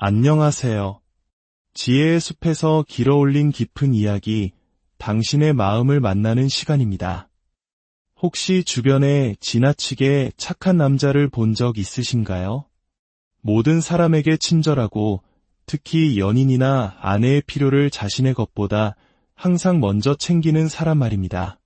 안녕하세요. 지혜의 숲에서 길어올린 깊은 이야기, 당신의 마음을 만나는 시간입니다. 혹시 주변에 지나치게 착한 남자를 본 적 있으신가요? 모든 사람에게 친절하고 특히 연인이나 아내의 필요를 자신의 것보다 항상 먼저 챙기는 사람 말입니다.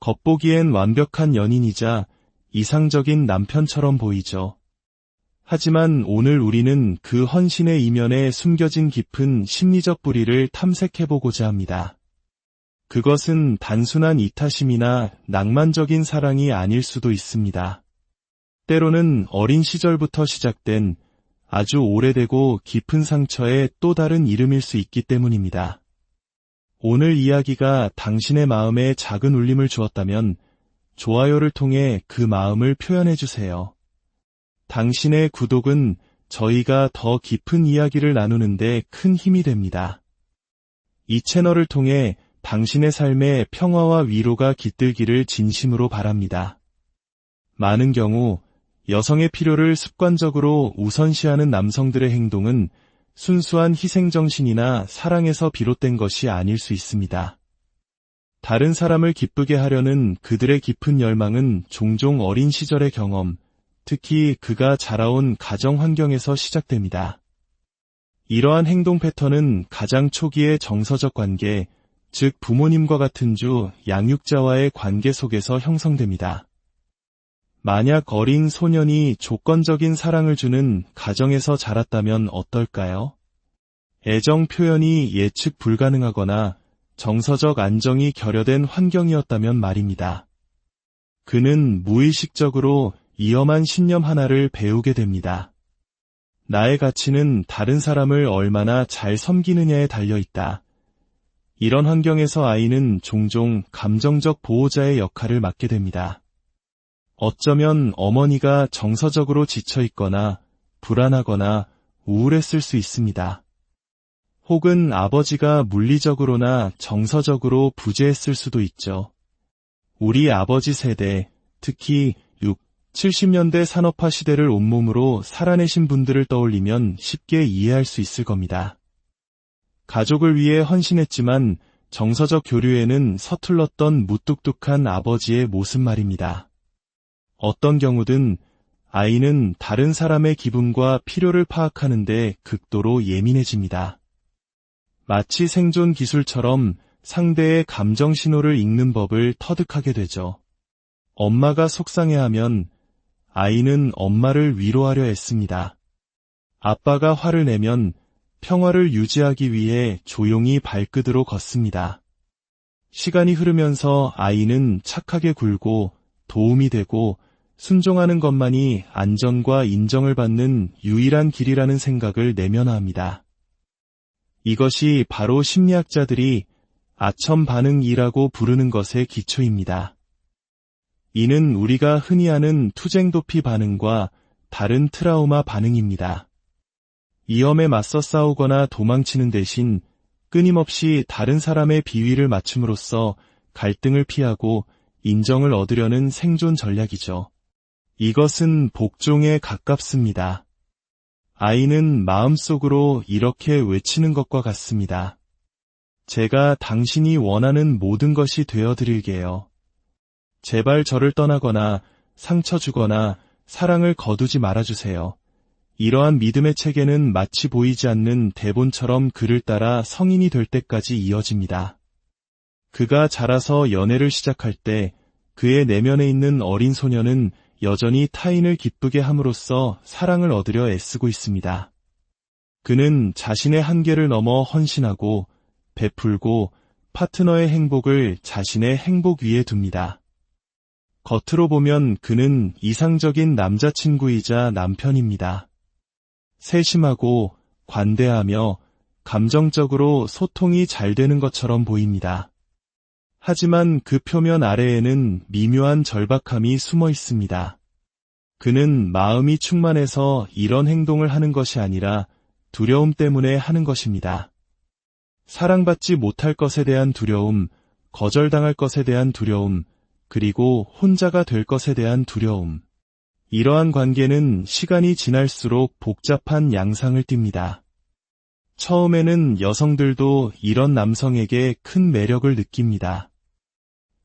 겉보기엔 완벽한 연인이자 이상적인 남편처럼 보이죠. 하지만 오늘 우리는 그 헌신의 이면에 숨겨진 깊은 심리적 뿌리를 탐색해보고자 합니다. 그것은 단순한 이타심이나 낭만적인 사랑이 아닐 수도 있습니다. 때로는 어린 시절부터 시작된 아주 오래되고 깊은 상처의 또 다른 이름일 수 있기 때문입니다. 오늘 이야기가 당신의 마음에 작은 울림을 주었다면 좋아요를 통해 그 마음을 표현해 주세요. 당신의 구독은 저희가 더 깊은 이야기를 나누는데 큰 힘이 됩니다. 이 채널을 통해 당신의 삶에 평화와 위로가 깃들기를 진심으로 바랍니다. 많은 경우 여성의 필요를 습관적으로 우선시하는 남성들의 행동은 순수한 희생정신이나 사랑에서 비롯된 것이 아닐 수 있습니다. 다른 사람을 기쁘게 하려는 그들의 깊은 열망은 종종 어린 시절의 경험, 특히 그가 자라온 가정 환경에서 시작됩니다. 이러한 행동 패턴은 가장 초기의 정서적 관계, 즉 부모님과 같은 주 양육자와의 관계 속에서 형성됩니다. 만약 어린 소년이 조건적인 사랑을 주는 가정에서 자랐다면 어떨까요? 애정 표현이 예측 불가능하거나 정서적 안정이 결여된 환경이었다면 말입니다. 그는 무의식적으로 위험한 신념 하나를 배우게 됩니다. 나의 가치는 다른 사람을 얼마나 잘 섬기느냐에 달려 있다. 이런 환경에서 아이는 종종 감정적 보호자의 역할을 맡게 됩니다. 어쩌면 어머니가 정서적으로 지쳐 있거나 불안하거나 우울했을 수 있습니다. 혹은 아버지가 물리적으로나 정서적으로 부재했을 수도 있죠. 우리 아버지 세대, 특히 6, 70년대 산업화 시대를 온몸으로 살아내신 분들을 떠올리면 쉽게 이해할 수 있을 겁니다. 가족을 위해 헌신했지만 정서적 교류에는 서툴렀던 무뚝뚝한 아버지의 모습 말입니다. 어떤 경우든 아이는 다른 사람의 기분과 필요를 파악하는데 극도로 예민해집니다. 마치 생존 기술처럼 상대의 감정 신호를 읽는 법을 터득하게 되죠. 엄마가 속상해하면 아이는 엄마를 위로하려 했습니다. 아빠가 화를 내면 평화를 유지하기 위해 조용히 발끝으로 걷습니다. 시간이 흐르면서 아이는 착하게 굴고 도움이 되고 순종하는 것만이 안전과 인정을 받는 유일한 길이라는 생각을 내면화합니다. 이것이 바로 심리학자들이 아첨 반응이라고 부르는 것의 기초입니다. 이는 우리가 흔히 하는 투쟁 도피 반응과 다른 트라우마 반응입니다. 위험에 맞서 싸우거나 도망치는 대신 끊임없이 다른 사람의 비위를 맞춤으로써 갈등을 피하고 인정을 얻으려는 생존 전략이죠. 이것은 복종에 가깝습니다. 아이는 마음속으로 이렇게 외치는 것과 같습니다. 제가 당신이 원하는 모든 것이 되어드릴게요. 제발 저를 떠나거나 상처 주거나 사랑을 거두지 말아주세요. 이러한 믿음의 체계는 마치 보이지 않는 대본처럼 그를 따라 성인이 될 때까지 이어집니다. 그가 자라서 연애를 시작할 때 그의 내면에 있는 어린 소녀는 여전히 타인을 기쁘게 함으로써 사랑을 얻으려 애쓰고 있습니다. 그는 자신의 한계를 넘어 헌신하고 베풀고 파트너의 행복을 자신의 행복 위에 둡니다. 겉으로 보면 그는 이상적인 남자친구이자 남편입니다. 세심하고 관대하며 감정적으로 소통이 잘 되는 것처럼 보입니다. 하지만 그 표면 아래에는 미묘한 절박함이 숨어 있습니다. 그는 마음이 충만해서 이런 행동을 하는 것이 아니라 두려움 때문에 하는 것입니다. 사랑받지 못할 것에 대한 두려움, 거절당할 것에 대한 두려움, 그리고 혼자가 될 것에 대한 두려움. 이러한 관계는 시간이 지날수록 복잡한 양상을 띱니다. 처음에는 여성들도 이런 남성에게 큰 매력을 느낍니다.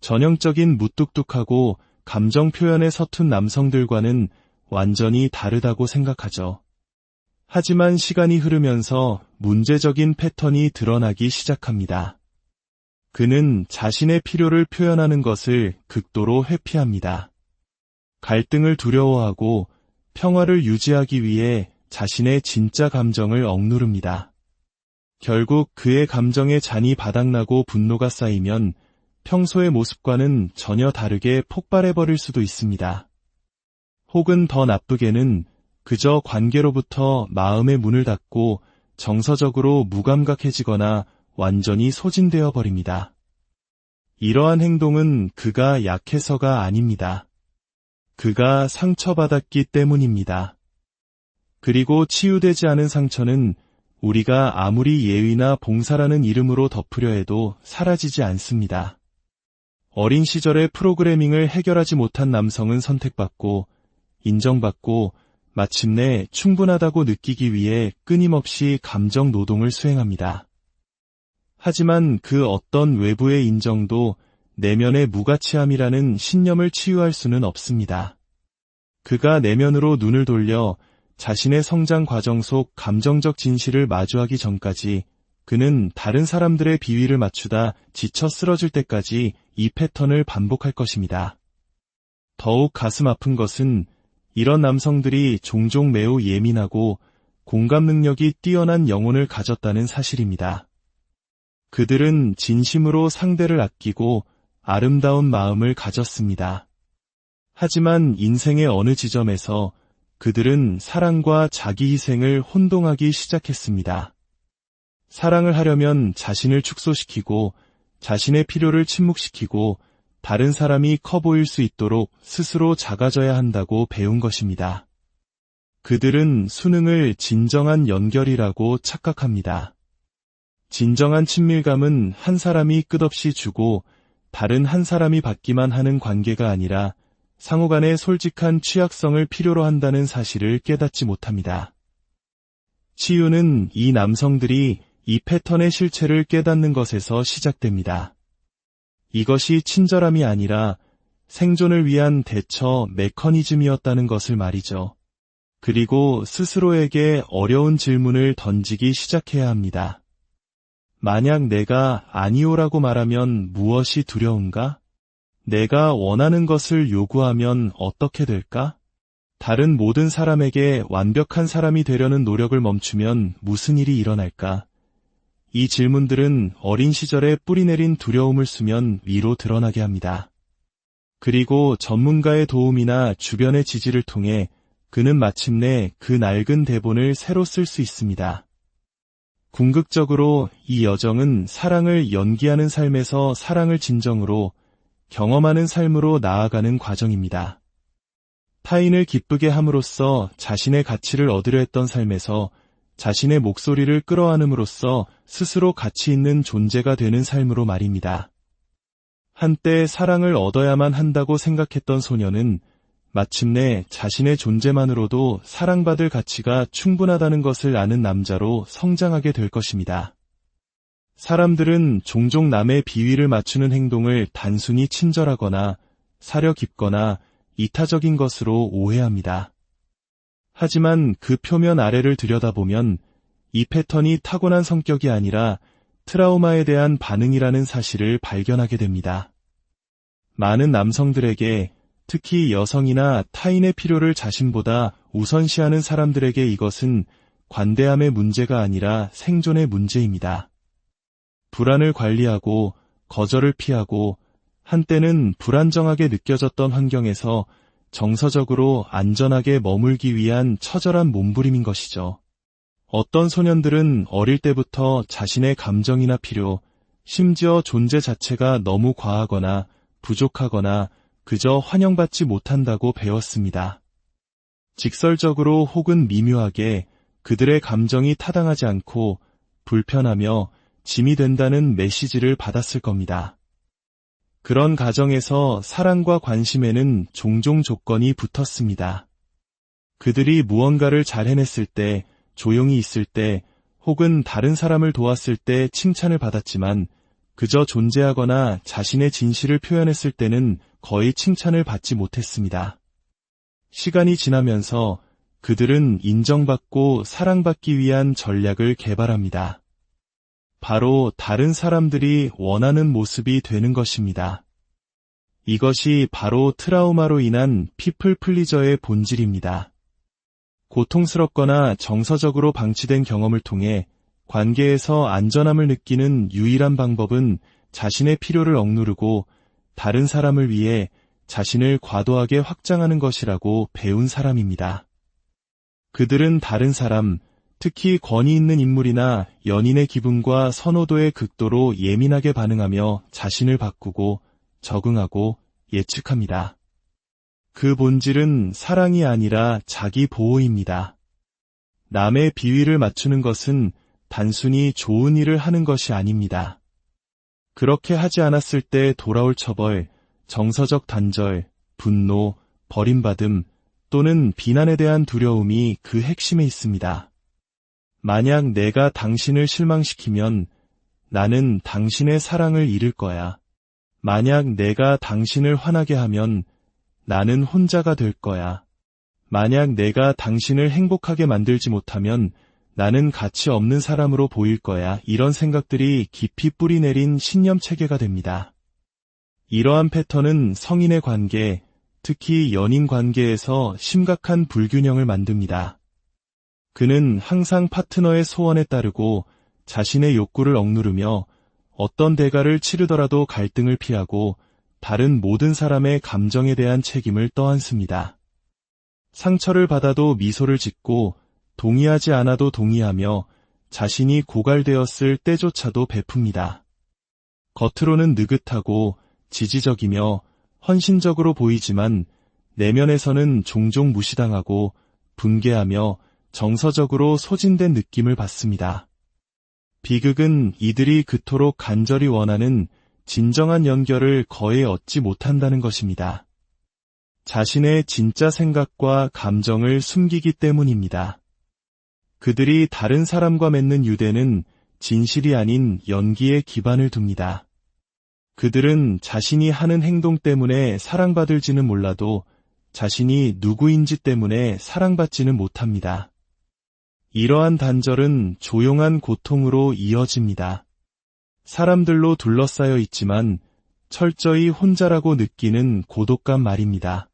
전형적인 무뚝뚝하고 감정 표현에 서툰 남성들과는 완전히 다르다고 생각하죠. 하지만 시간이 흐르면서 문제적인 패턴이 드러나기 시작합니다. 그는 자신의 필요를 표현하는 것을 극도로 회피합니다. 갈등을 두려워하고 평화를 유지하기 위해 자신의 진짜 감정을 억누릅니다. 결국 그의 감정에 잔이 바닥나고 분노가 쌓이면 평소의 모습과는 전혀 다르게 폭발해버릴 수도 있습니다. 혹은 더 나쁘게는 그저 관계로부터 마음의 문을 닫고 정서적으로 무감각해지거나 완전히 소진되어 버립니다. 이러한 행동은 그가 약해서가 아닙니다. 그가 상처받았기 때문입니다. 그리고 치유되지 않은 상처는 우리가 아무리 예의나 봉사라는 이름으로 덮으려 해도 사라지지 않습니다. 어린 시절의 프로그래밍을 해결하지 못한 남성은 선택받고 인정받고 마침내 충분하다고 느끼기 위해 끊임없이 감정 노동을 수행합니다. 하지만 그 어떤 외부의 인정도 내면의 무가치함이라는 신념을 치유할 수는 없습니다. 그가 내면으로 눈을 돌려 자신의 성장 과정 속 감정적 진실을 마주하기 전까지 그는 다른 사람들의 비위를 맞추다 지쳐 쓰러질 때까지 이 패턴을 반복할 것입니다. 더욱 가슴 아픈 것은 이런 남성들이 종종 매우 예민하고 공감 능력이 뛰어난 영혼을 가졌다는 사실입니다. 그들은 진심으로 상대를 아끼고 아름다운 마음을 가졌습니다. 하지만 인생의 어느 지점에서 그들은 사랑과 자기 희생을 혼동하기 시작했습니다. 사랑을 하려면 자신을 축소시키고 자신의 필요를 침묵시키고 다른 사람이 커 보일 수 있도록 스스로 작아져야 한다고 배운 것입니다. 그들은 수능을 진정한 연결이라고 착각합니다. 진정한 친밀감은 한 사람이 끝없이 주고 다른 한 사람이 받기만 하는 관계가 아니라 상호 간의 솔직한 취약성을 필요로 한다는 사실을 깨닫지 못합니다. 치유는 이 남성들이 이 패턴의 실체를 깨닫는 것에서 시작됩니다. 이것이 친절함이 아니라 생존을 위한 대처 메커니즘이었다는 것을 말이죠. 그리고 스스로에게 어려운 질문을 던지기 시작해야 합니다. 만약 내가 아니오라고 말하면 무엇이 두려운가? 내가 원하는 것을 요구하면 어떻게 될까? 다른 모든 사람에게 완벽한 사람이 되려는 노력을 멈추면 무슨 일이 일어날까? 이 질문들은 어린 시절에 뿌리내린 두려움을 수면 위로 드러나게 합니다. 그리고 전문가의 도움이나 주변의 지지를 통해 그는 마침내 그 낡은 대본을 새로 쓸 수 있습니다. 궁극적으로 이 여정은 사랑을 연기하는 삶에서 사랑을 진정으로 경험하는 삶으로 나아가는 과정입니다. 타인을 기쁘게 함으로써 자신의 가치를 얻으려 했던 삶에서 자신의 목소리를 끌어안음으로써 스스로 가치 있는 존재가 되는 삶으로 말입니다. 한때 사랑을 얻어야만 한다고 생각했던 소녀는 마침내 자신의 존재만으로도 사랑받을 가치가 충분하다는 것을 아는 남자로 성장하게 될 것입니다. 사람들은 종종 남의 비위를 맞추는 행동을 단순히 친절하거나 사려 깊거나 이타적인 것으로 오해합니다. 하지만 그 표면 아래를 들여다보면 이 패턴이 타고난 성격이 아니라 트라우마에 대한 반응이라는 사실을 발견하게 됩니다. 많은 남성들에게 특히 여성이나 타인의 필요를 자신보다 우선시하는 사람들에게 이것은 관대함의 문제가 아니라 생존의 문제입니다. 불안을 관리하고 거절을 피하고 한때는 불안정하게 느껴졌던 환경에서 정서적으로 안전하게 머물기 위한 처절한 몸부림인 것이죠. 어떤 소년들은 어릴 때부터 자신의 감정이나 필요, 심지어 존재 자체가 너무 과하거나 부족하거나 그저 환영받지 못한다고 배웠습니다. 직설적으로 혹은 미묘하게 그들의 감정이 타당하지 않고 불편하며 짐이 된다는 메시지를 받았을 겁니다. 그런 가정에서 사랑과 관심에는 종종 조건이 붙었습니다. 그들이 무언가를 잘 해냈을 때, 조용히 있을 때, 혹은 다른 사람을 도왔을 때 칭찬을 받았지만, 그저 존재하거나 자신의 진실을 표현했을 때는 거의 칭찬을 받지 못했습니다. 시간이 지나면서 그들은 인정받고 사랑받기 위한 전략을 개발합니다. 바로 다른 사람들이 원하는 모습이 되는 것입니다. 이것이 바로 트라우마로 인한 피플 플리저의 본질입니다. 고통스럽거나 정서적으로 방치된 경험을 통해 관계에서 안전함을 느끼는 유일한 방법은 자신의 필요를 억누르고 다른 사람을 위해 자신을 과도하게 확장하는 것이라고 배운 사람입니다. 그들은 다른 사람, 특히 권위 있는 인물이나 연인의 기분과 선호도의 극도로 예민하게 반응하며 자신을 바꾸고 적응하고 예측합니다. 그 본질은 사랑이 아니라 자기 보호입니다. 남의 비위를 맞추는 것은 단순히 좋은 일을 하는 것이 아닙니다. 그렇게 하지 않았을 때 돌아올 처벌, 정서적 단절, 분노, 버림받음 또는 비난에 대한 두려움이 그 핵심에 있습니다. 만약 내가 당신을 실망시키면 나는 당신의 사랑을 잃을 거야. 만약 내가 당신을 화나게 하면 나는 혼자가 될 거야. 만약 내가 당신을 행복하게 만들지 못하면 나는 가치 없는 사람으로 보일 거야. 이런 생각들이 깊이 뿌리 내린 신념 체계가 됩니다. 이러한 패턴은 성인의 관계, 특히 연인 관계에서 심각한 불균형을 만듭니다. 그는 항상 파트너의 소원에 따르고 자신의 욕구를 억누르며 어떤 대가를 치르더라도 갈등을 피하고 다른 모든 사람의 감정에 대한 책임을 떠안습니다. 상처를 받아도 미소를 짓고 동의하지 않아도 동의하며 자신이 고갈되었을 때조차도 베풉니다. 겉으로는 느긋하고 지지적이며 헌신적으로 보이지만 내면에서는 종종 무시당하고 분개하며 정서적으로 소진된 느낌을 받습니다. 비극은 이들이 그토록 간절히 원하는 진정한 연결을 거의 얻지 못한다는 것입니다. 자신의 진짜 생각과 감정을 숨기기 때문입니다. 그들이 다른 사람과 맺는 유대는 진실이 아닌 연기에 기반을 둡니다. 그들은 자신이 하는 행동 때문에 사랑받을지는 몰라도 자신이 누구인지 때문에 사랑받지는 못합니다. 이러한 단절은 조용한 고통으로 이어집니다. 사람들로 둘러싸여 있지만 철저히 혼자라고 느끼는 고독감 말입니다.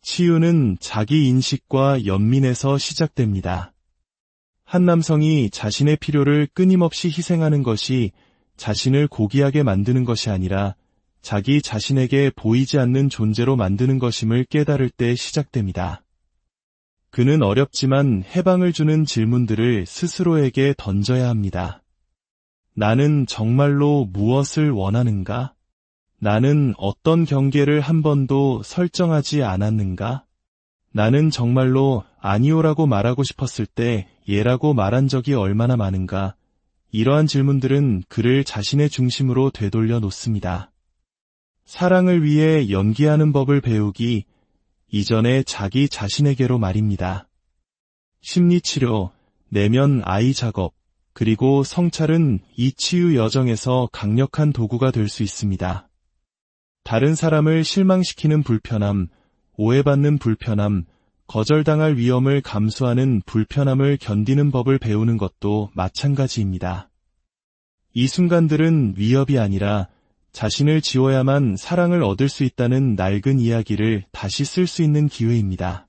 치유는 자기 인식과 연민에서 시작됩니다. 한 남성이 자신의 필요를 끊임없이 희생하는 것이 자신을 고귀하게 만드는 것이 아니라 자기 자신에게 보이지 않는 존재로 만드는 것임을 깨달을 때 시작됩니다. 그는 어렵지만 해방을 주는 질문들을 스스로에게 던져야 합니다. 나는 정말로 무엇을 원하는가? 나는 어떤 경계를 한 번도 설정하지 않았는가? 나는 정말로 아니오라고 말하고 싶었을 때 예라고 말한 적이 얼마나 많은가? 이러한 질문들은 그를 자신의 중심으로 되돌려 놓습니다. 사랑을 위해 연기하는 법을 배우기 이전에 자기 자신에게로 말입니다. 심리치료, 내면 아이 작업, 그리고 성찰은 이 치유 여정에서 강력한 도구가 될 수 있습니다. 다른 사람을 실망시키는 불편함, 오해받는 불편함, 거절당할 위험을 감수하는 불편함을 견디는 법을 배우는 것도 마찬가지입니다. 이 순간들은 위협이 아니라 자신을 지워야만 사랑을 얻을 수 있다는 낡은 이야기를 다시 쓸 수 있는 기회입니다.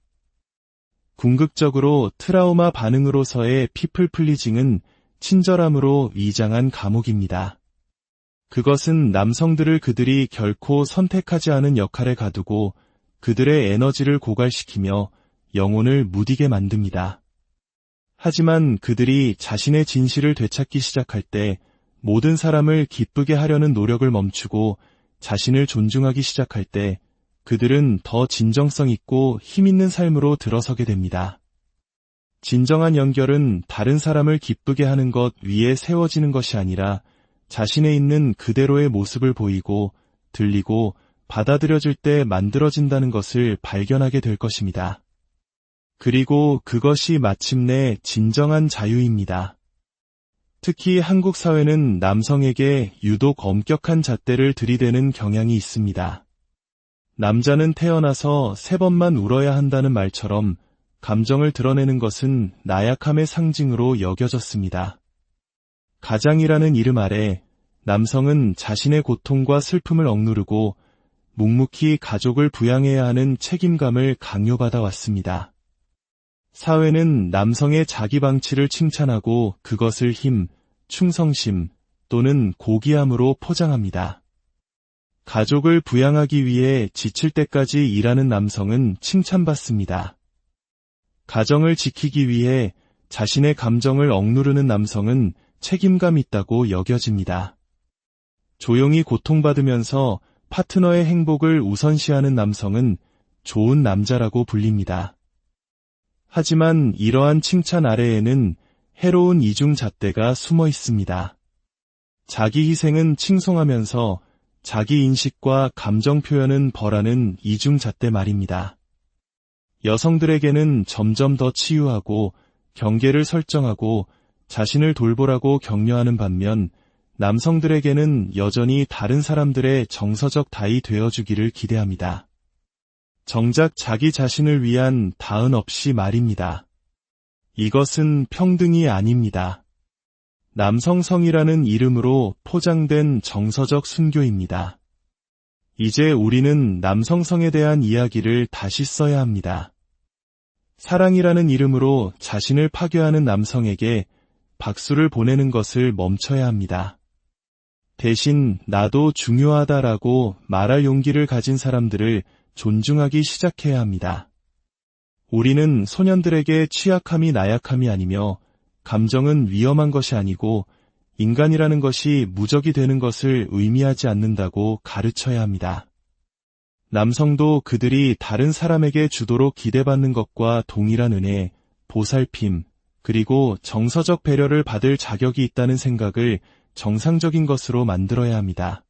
궁극적으로 트라우마 반응으로서의 피플 플리징은 친절함으로 위장한 감옥입니다. 그것은 남성들을 그들이 결코 선택하지 않은 역할에 가두고 그들의 에너지를 고갈시키며 영혼을 무디게 만듭니다. 하지만 그들이 자신의 진실을 되찾기 시작할 때 모든 사람을 기쁘게 하려는 노력을 멈추고 자신을 존중하기 시작할 때 그들은 더 진정성 있고 힘 있는 삶으로 들어서게 됩니다. 진정한 연결은 다른 사람을 기쁘게 하는 것 위에 세워지는 것이 아니라 자신에 있는 그대로의 모습을 보이고 들리고 받아들여질 때 만들어진다는 것을 발견하게 될 것입니다. 그리고 그것이 마침내 진정한 자유입니다. 특히 한국 사회는 남성에게 유독 엄격한 잣대를 들이대는 경향이 있습니다. 남자는 태어나서 세 번만 울어야 한다는 말처럼 감정을 드러내는 것은 나약함의 상징으로 여겨졌습니다. 가장이라는 이름 아래 남성은 자신의 고통과 슬픔을 억누르고 묵묵히 가족을 부양해야 하는 책임감을 강요받아 왔습니다. 사회는 남성의 자기 방치를 칭찬하고 그것을 힘, 충성심 또는 고귀함으로 포장합니다. 가족을 부양하기 위해 지칠 때까지 일하는 남성은 칭찬받습니다. 가정을 지키기 위해 자신의 감정을 억누르는 남성은 책임감 있다고 여겨집니다. 조용히 고통받으면서 파트너의 행복을 우선시하는 남성은 좋은 남자라고 불립니다. 하지만 이러한 칭찬 아래에는 해로운 이중 잣대가 숨어 있습니다. 자기 희생은 칭송하면서 자기 인식과 감정 표현은 벌하는 이중 잣대 말입니다. 여성들에게는 점점 더 치유하고 경계를 설정하고 자신을 돌보라고 격려하는 반면 남성들에게는 여전히 다른 사람들의 정서적 다이 되어주기를 기대합니다. 정작 자기 자신을 위한 다은 없이 말입니다. 이것은 평등이 아닙니다. 남성성이라는 이름으로 포장된 정서적 순교입니다. 이제 우리는 남성성에 대한 이야기를 다시 써야 합니다. 사랑이라는 이름으로 자신을 파괴하는 남성에게 박수를 보내는 것을 멈춰야 합니다. 대신 나도 중요하다라고 말할 용기를 가진 사람들을 존중하기 시작해야 합니다. 우리는 소년들에게 취약함이 나약함이 아니며 감정은 위험한 것이 아니고 인간이라는 것이 무적이 되는 것을 의미하지 않는다고 가르쳐야 합니다. 남성도 그들이 다른 사람에게 주도록 기대받는 것과 동일한 은혜, 보살핌, 그리고 정서적 배려를 받을 자격이 있다는 생각을 정상적인 것으로 만들어야 합니다.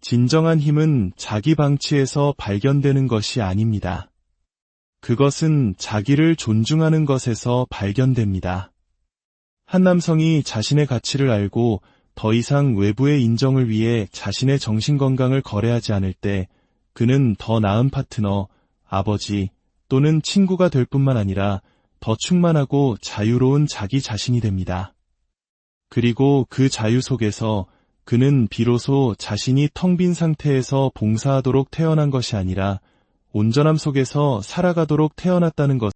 진정한 힘은 자기 방치에서 발견되는 것이 아닙니다. 그것은 자기를 존중하는 것에서 발견됩니다. 한 남성이 자신의 가치를 알고 더 이상 외부의 인정을 위해 자신의 정신건강을 거래하지 않을 때 그는 더 나은 파트너, 아버지 또는 친구가 될 뿐만 아니라 더 충만하고 자유로운 자기 자신이 됩니다. 그리고 그 자유 속에서 그는 비로소 자신이 텅 빈 상태에서 봉사하도록 태어난 것이 아니라 온전함 속에서 살아가도록 태어났다는 것